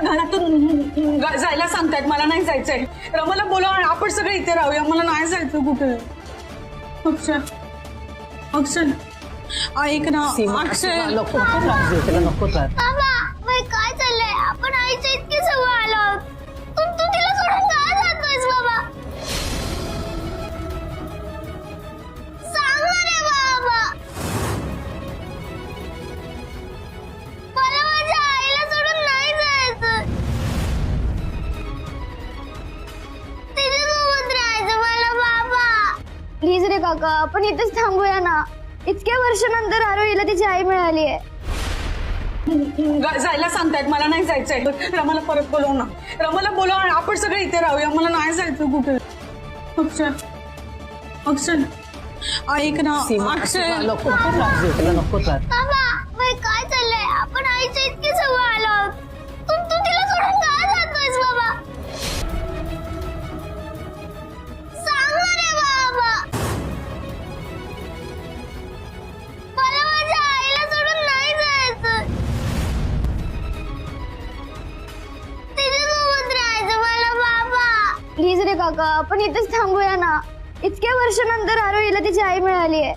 घरातून जायला सांगतायत मला नाही जायचंय रमाला बोला आपण सगळे इथे राहूया मला नाही जायचं कुठे अक्षय अक्षय ऐक ना सीमा अक्षय नको नको काका आपण इथेच थांबूया ना. इतक्या वर्षानंतर आरोहीला तिची आई मिळाली आहे. ग- जायला सांगतायत मला नाही जायचंय. रमाला परत बोलव ना. रमाला बोला आपण सगळे इथे राहूया. मला नाही जायचं कुठे. अक्षय अक्षय ऐक ना सीमा अक्षय नको नको काका आपण इथेच थांबूया ना. इतक्या वर्षानंतर आरोहीला तिची आई मिळाली आहे